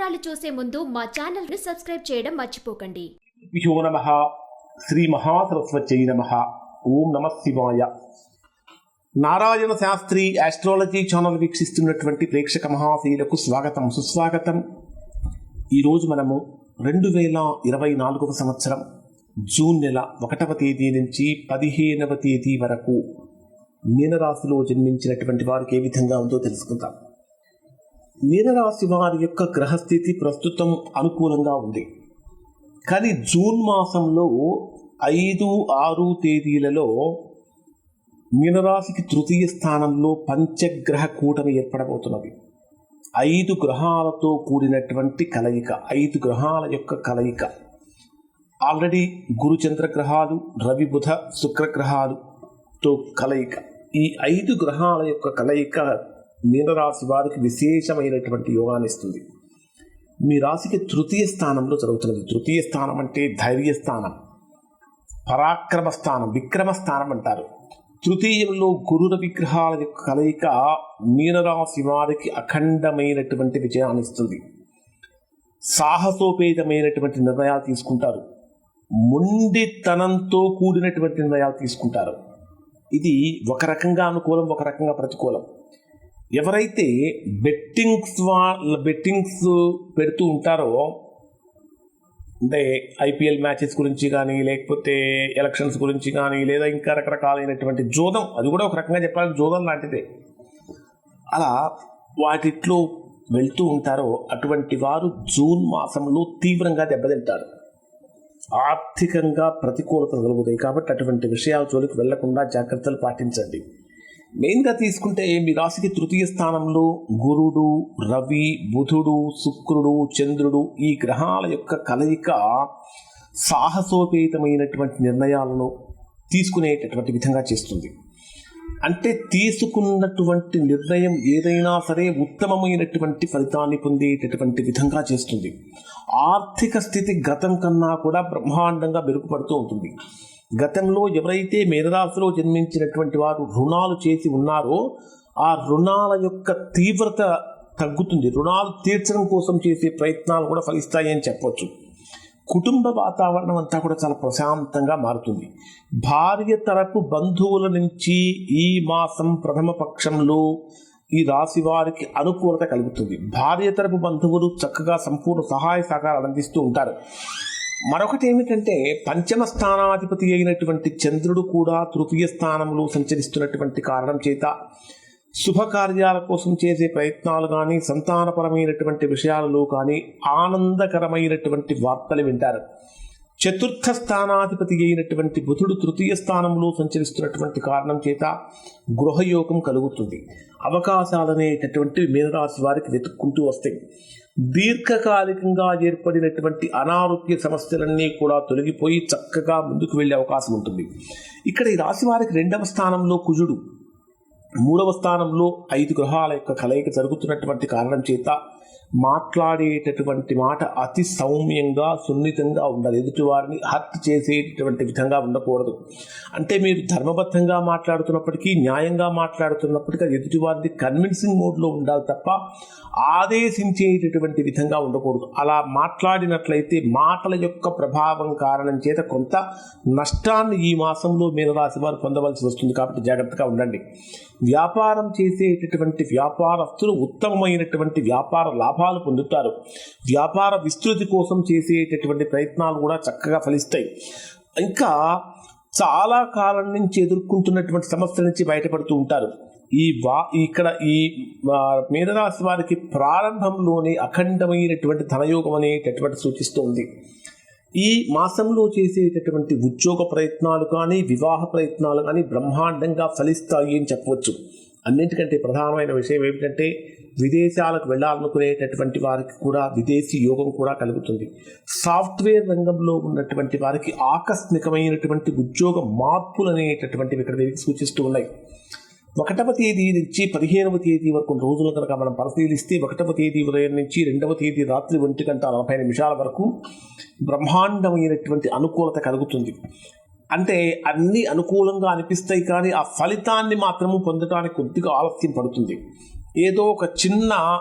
వివరాలు చూసే ముందు మా ఛానల్ను సబ్స్క్రైబ్ చేయడం మర్చిపోకండి. విహో నమ. శ్రీ మహాసరస్వత్యై నమ. ఓం నమ శివాయ. నారాయణ శాస్త్రి ఆస్ట్రాలజీ ఛానల్ వీక్షిస్తున్నటువంటి ప్రేక్షక మహాశీలకు స్వాగతం సుస్వాగతం. ఈరోజు మనము రెండు వేల ఇరవై నాలుగవ సంవత్సరం జూన్ నెల ఒకటవ తేదీ నుంచి పదిహేనవ తేదీ వరకు మీనరాశిలో జన్మించినటువంటి వారికి ఏ విధంగా ఉందో తెలుసుకుందాం. మీనరాశి వారి యొక్క గ్రహస్థితి ప్రస్తుతం అనుకూలంగా ఉంది. కానీ జూన్ మాసంలో ఐదు ఆరు తేదీలలో మీనరాశికి తృతీయ స్థానంలో పంచగ్రహ కూటమి ఏర్పడబోతున్నది. ఐదు గ్రహాలతో కూడినటువంటి కలయిక ఐదు గ్రహాల యొక్క కలయిక. ఆల్రెడీ గురుచంద్ర గ్రహాలు రవి బుధ శుక్ర గ్రహాలుతో కలయిక. ఈ ఐదు గ్రహాల యొక్క కలయిక మీనరాశి వారికి విశేషమైనటువంటి యోగాన్ని ఇస్తుంది. మీ రాశికి తృతీయ స్థానంలో జరుగుతున్నది. తృతీయ స్థానం అంటే ధైర్య స్థానం పరాక్రమ స్థానం విక్రమ స్థానం అంటారు. తృతీయంలో గురుల విగ్రహాల యొక్క కలయిక మీనరాశి వారికి అఖండమైనటువంటి విజయాన్ని ఇస్తుంది. సాహసోపేతమైనటువంటి నిర్ణయాలు తీసుకుంటారు. మొండితనంతో కూడినటువంటి నిర్ణయాలు తీసుకుంటారు. ఇది ఒక రకంగా అనుకూలం ఒక రకంగా ప్రతికూలం. ఎవరైతే బెట్టింగ్స్ వాళ్ళ బెట్టింగ్స్ పెడుతూ ఉంటారో అంటే ఐపీఎల్ మ్యాచెస్ గురించి కానీ లేకపోతే ఎలక్షన్స్ గురించి కానీ లేదా ఇంకా రకరకాలైనటువంటి జోదం అది కూడా ఒక రకంగా చెప్పాలి జోదం లాంటిదే. అలా వాటిట్లో వెళ్తూ ఉంటారో అటువంటి వారు జూన్ మాసంలో తీవ్రంగా దెబ్బతింటారు. ఆర్థికంగా ప్రతికూలత కలుగుతాయి. కాబట్టి అటువంటి విషయాల జోలికి వెళ్ళకుండా జాగ్రత్తలు పాటించండి. మెయిన్గా తీసుకుంటే మీ రాశికి తృతీయ స్థానంలో గురుడు రవి బుధుడు శుక్రుడు చంద్రుడు ఈ గ్రహాల యొక్క కలయిక సాహసోపేతమైనటువంటి నిర్ణయాలను తీసుకునేటటువంటి విధంగా చేస్తుంది. అంటే తీసుకున్నటువంటి నిర్ణయం ఏదైనా సరే ఉత్తమమైనటువంటి ఫలితాన్ని పొందేటటువంటి విధంగా చేస్తుంది. ఆర్థిక స్థితి గతం కన్నా కూడా బ్రహ్మాండంగా మెరుగుపడుతూ ఉంటుంది. గతంలో ఎవరైతే మేనరాశిలో జన్మించినటువంటి వారు రుణాలు చేసి ఉన్నారో ఆ రుణాల యొక్క తీవ్రత తగ్గుతుంది. రుణాలు తీర్చడం కోసం చేసే ప్రయత్నాలు కూడా ఫలిస్తాయి అని చెప్పవచ్చు కుటుంబ వాతావరణం అంతా కూడా చాలా ప్రశాంతంగా మారుతుంది. భార్య తరపు బంధువుల నుంచి ఈ మాసం ప్రథమ పక్షంలో ఈ రాశి వారికి అనుకూలత కలుగుతుంది. భార్య తరపు బంధువులు చక్కగా సంపూర్ణ సహాయ సహకారాలు అందిస్తూ ఉంటారు. మరొకటి ఏమిటంటే పంచమ స్థానాధిపతి అయినటువంటి చంద్రుడు కూడా తృతీయ స్థానంలో సంచరిస్తున్నటువంటి కారణం చేత శుభకార్యాల కోసం చేసే ప్రయత్నాలు కానీ సంతానపరమైనటువంటి విషయాలలో కానీ ఆనందకరమైనటువంటి వార్తలు వింటారు. చతుర్థ స్థానాధిపతి అయినటువంటి బుధుడు తృతీయ స్థానంలో సంచరిస్తున్నటువంటి కారణం చేత గృహయోగం కలుగుతుంది. అవకాశాలు అనేటటువంటి మీనరాశి వారికి వెతుక్కుంటూ వస్తాయి దీర్ఘకాలికంగా ఏర్పడినటువంటి అనారోగ్య సమస్యలన్నీ కూడా తొలగిపోయి చక్కగా ముందుకు వెళ్ళే అవకాశం ఉంటుంది. ఇక్కడ ఈ రాశి వారికి రెండవ స్థానంలో కుజుడు మూడవ స్థానంలో ఐదు గ్రహాల యొక్క కలయిక జరుగుతున్నటువంటి కారణం చేత మాట్లాడేటటువంటి మాట అతి సౌమ్యంగా సున్నితంగా ఉండాలి. ఎదుటివారిని హర్ట్ చేసేటటువంటి విధంగా ఉండకూడదు. అంటే మీరు ధర్మబద్ధంగా మాట్లాడుతున్నప్పటికీ న్యాయంగా మాట్లాడుతున్నప్పటికీ అది ఎదుటివారిని కన్విన్సింగ్ మోడ్లో ఉండాలి తప్ప ఆదేశించేటటువంటి విధంగా ఉండకూడదు. అలా మాట్లాడినట్లయితే మాటల యొక్క ప్రభావం కారణం చేత కొంత నష్టాన్ని ఈ మాసంలో మీనరాశి వారు పొందవలసి వస్తుంది. కాబట్టి జాగ్రత్తగా ఉండండి. వ్యాపారం చేసేటటువంటి వ్యాపారస్తులు ఉత్తమమైనటువంటి వ్యాపార లాభం లాభాలు పొందుతారు. వ్యాపార విస్తృతి కోసం చేసేటటువంటి ప్రయత్నాలు కూడా చక్కగా ఫలిస్తాయి. ఇంకా చాలా కాలం నుంచి ఎదుర్కొంటున్నటువంటి సమస్యల నుంచి బయటపడుతూ ఉంటారు. ఈ వా ఇక్కడ ఈ మీనరాశి వారికి ప్రారంభంలోనే అఖండమైనటువంటి ధనయోగం అనేటటువంటి సూచిస్తుంది. ఈ మాసంలో చేసేటటువంటి ఉద్యోగ ప్రయత్నాలు కానీ వివాహ ప్రయత్నాలు కానీ బ్రహ్మాండంగా ఫలిస్తాయి అని చెప్పవచ్చు. అన్నింటికంటే ప్రధానమైన విషయం ఏమిటంటే విదేశాలకు వెళ్ళాలనుకునేటటువంటి వారికి కూడా విదేశీ యోగం కూడా కలుగుతుంది. సాఫ్ట్వేర్ రంగంలో ఉన్నటువంటి వారికి ఆకస్మికమైనటువంటి ఉద్యోగ మార్పులు అనేటటువంటివి ఇక్కడ సూచిస్తూ ఉన్నాయి. ఒకటవ తేదీ నుంచి పదిహేనవ తేదీ వరకు రోజులు కనుక మనం పరిశీలిస్తే ఒకటవ తేదీ ఉదయం నుంచి రెండవ తేదీ రాత్రి ఒంటి గంట నలభై నిమిషాల వరకు బ్రహ్మాండమైనటువంటి అనుకూలత కలుగుతుంది. అంటే అన్ని అనుకూలంగా అనిపిస్తాయి కానీ ఆ ఫలితాన్ని మాత్రము పొందడానికి కొద్దిగా ఆలస్యం పడుతుంది. ఏదో ఒక చిన్న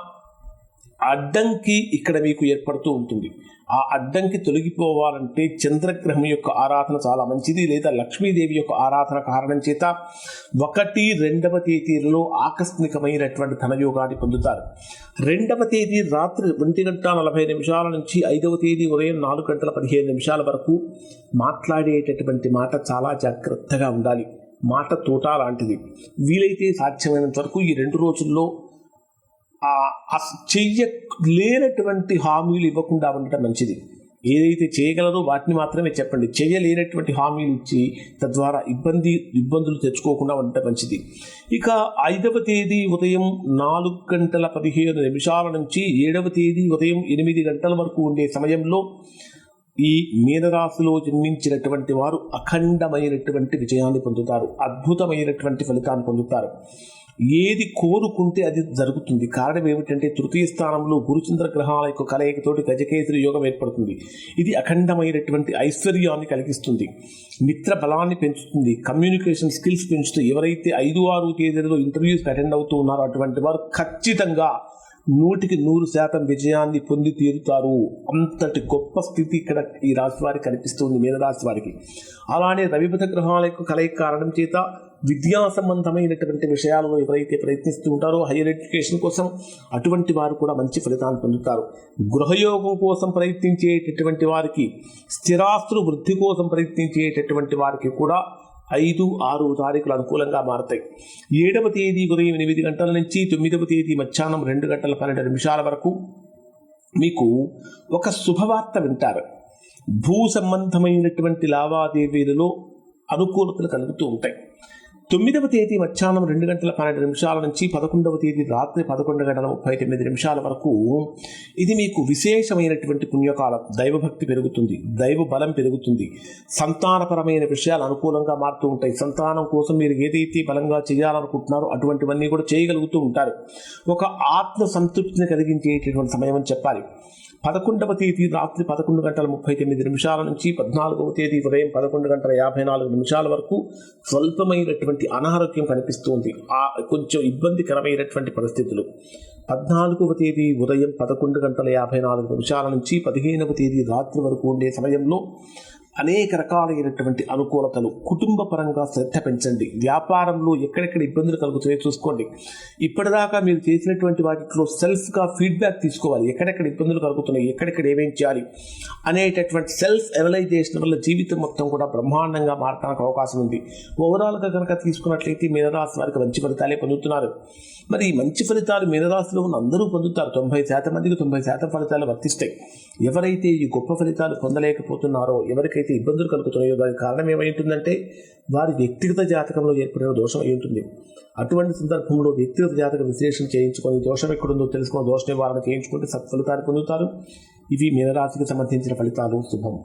అడ్డంకి ఇక్కడ మీకు ఏర్పడుతూ ఉంటుంది. ఆ అడ్డంకి తొలగిపోవాలంటే చంద్రగ్రహం యొక్క ఆరాధన చాలా మంచిది లేదా లక్ష్మీదేవి యొక్క ఆరాధన కారణం చేత ఒకటి రెండవ తేదీలలో ఆకస్మికమైనటువంటి ధనయోగాన్ని పొందుతారు. రెండవ తేదీ రాత్రి ఒంటి గంట నలభై నిమిషాల నుంచి ఐదవ తేదీ ఉదయం నాలుగు గంటల పదిహేను నిమిషాల వరకు మాట్లాడేటటువంటి మాట చాలా జాగ్రత్తగా ఉండాలి. మాట తోట లాంటిది. వీలైతే సాధ్యమైనంత వరకు ఈ రెండు రోజుల్లో చెయ్య లేనటువంటి హామీలు ఇవ్వకుండా ఉండటం మంచిది. ఏదైతే చేయగలరో వాటిని మాత్రమే చెప్పండి. చేయలేనటువంటి హామీలు ఇచ్చి తద్వారా ఇబ్బంది ఇబ్బందులు తెచ్చుకోకుండా ఉండటం మంచిది. ఇక ఐదవ తేదీ ఉదయం నాలుగు గంటల పదిహేను నిమిషాల నుంచి ఏడవ తేదీ ఉదయం ఎనిమిది గంటల వరకు ఉండే సమయంలో ఈ మీనరాశిలో జన్మించినటువంటి వారు అఖండమైనటువంటి విజయాన్ని పొందుతారు అద్భుతమైనటువంటి ఫలితాన్ని పొందుతారు. ఏది కోరుకుంటే అది జరుగుతుంది. కారణం ఏమిటంటే తృతీయ స్థానంలో గురుచంద్ర గ్రహాల యొక్క కలయికతోటి గజకేసరి యోగం ఏర్పడుతుంది. ఇది అఖండమైనటువంటి ఐశ్వర్యాన్ని కలిగిస్తుంది. మిత్ర బలాన్ని పెంచుతుంది. కమ్యూనికేషన్ స్కిల్స్ పెంచుతుంది ఎవరైతే ఐదు ఆరు తేదీలలో ఇంటర్వ్యూస్కి అటెండ్ అవుతూ ఉన్నారో అటువంటి వారు ఖచ్చితంగా నూటికి నూరు శాతం విజయాన్ని పొంది తీరుతారు. అంతటి గొప్ప స్థితి ఇక్కడ ఈ రాశి వారికి కనిపిస్తుంది మీనరాశి వారికి. అలానే రవిబుధ గ్రహాల యొక్క కలయిక కారణం చేత విద్యా సంబంధమైనటువంటి విషయాలలో ఎవరైతే ప్రయత్నిస్తూ ఉంటారో హైయర్ ఎడ్యుకేషన్ కోసం అటువంటి వారు కూడా మంచి ఫలితాలు పొందుతారు. గృహయోగం కోసం ప్రయత్నించేటటువంటి వారికి స్థిరాస్తులు వృద్ధి కోసం ప్రయత్నించేటటువంటి వారికి కూడా ఐదు ఆరు తారీఖులు అనుకూలంగా మారతాయి. ఏడవ తేదీ ఉదయం ఎనిమిది గంటల నుంచి తొమ్మిదవ తేదీ మధ్యాహ్నం రెండు గంటల పన్నెండు నిమిషాల వరకు మీకు ఒక శుభవార్త వింటారు. భూ సంబంధమైనటువంటి లావాదేవీలలో అనుకూలతలు కలుగుతూ ఉంటాయి. తొమ్మిదవ తేదీ మధ్యాహ్నం రెండు గంటల పన్నెండు నిమిషాల నుంచి పదకొండవ తేదీ రాత్రి పదకొండు గంటల ముప్పై తొమ్మిది నిమిషాల వరకు ఇది మీకు విశేషమైనటువంటి పుణ్యకాలం. దైవభక్తి పెరుగుతుంది. దైవ బలం పెరుగుతుంది. సంతానపరమైన విషయాలు అనుకూలంగా మారుతూ ఉంటాయి. సంతానం కోసం మీరు ఏదైతే బలంగా చేయాలనుకుంటున్నారో అటువంటివన్నీ కూడా చేయగలుగుతూ ఉంటారు. ఒక ఆత్మ సంతృప్తిని కలిగించేటటువంటి సమయం అని చెప్పాలి. పదకొండవ తేదీ రాత్రి పదకొండు గంటల ముప్పై తొమ్మిది నిమిషాల నుంచి పద్నాలుగవ తేదీ ఉదయం పదకొండు గంటల యాభై నాలుగు నిమిషాల వరకు స్వల్పమైనటువంటి అనారోగ్యం కనిపిస్తుంది. ఆ కొంచెం ఇబ్బందికరమైనటువంటి పరిస్థితులు. పద్నాలుగవ తేదీ ఉదయం పదకొండు గంటల యాభై నాలుగు నిమిషాల నుంచి పదిహేనవ తేదీ రాత్రి వరకు ఉండే సమయంలో అనేక రకాలైనటువంటి అనుకూలతలు. కుటుంబ పరంగా శ్రద్ధ పెంచండి. వ్యాపారంలో ఎక్కడెక్కడ ఇబ్బందులు కలుగుతాయో చూసుకోండి. ఇప్పటిదాకా మీరు చేసినటువంటి వాటిలో సెల్ఫ్గా ఫీడ్బ్యాక్ తీసుకోవాలి. ఎక్కడెక్కడ ఇబ్బందులు కలుగుతున్నాయి? ఎక్కడెక్కడ ఏమేం చేయాలి? అనేటటువంటి సెల్ఫ్ ఎనలైజేషన్ వల్ల జీవితం మొత్తం కూడా బ్రహ్మాండంగా మారడానికి అవకాశం ఉంది. ఓవరాల్గా కనుక తీసుకున్నట్లయితే మీనరాశి వారికి మంచి ఫలితాలే పొందుతున్నారు. మరి ఈ మంచి ఫలితాలు మీనరాశిలో ఉన్న అందరూ పొందుతారు. తొంభై శాతం మందికి తొంభై శాతం ఫలితాలు వర్తిస్తాయి. ఎవరైతే ఈ గొప్ప ఫలితాలు పొందలేకపోతున్నారో ఎవరికి ఎవరికైతే ఇబ్బందులు కలుగుతున్నాయో దానికి కారణం ఏమైంటుందంటే వారి వ్యక్తిగత జాతకంలో ఏర్పడిన దోషం అయి ఉంటుంది. అటువంటి సందర్భంలో వ్యక్తిగత జాతక విశ్లేషణ చేయించుకొని దోషం ఎక్కడుందో తెలుసుకొని దోష నివారణ చేయించుకుంటే సత్ఫలితాలు పొందుతారు. ఇవి మీనరాశికి సంబంధించిన ఫలితాలు. శుభం.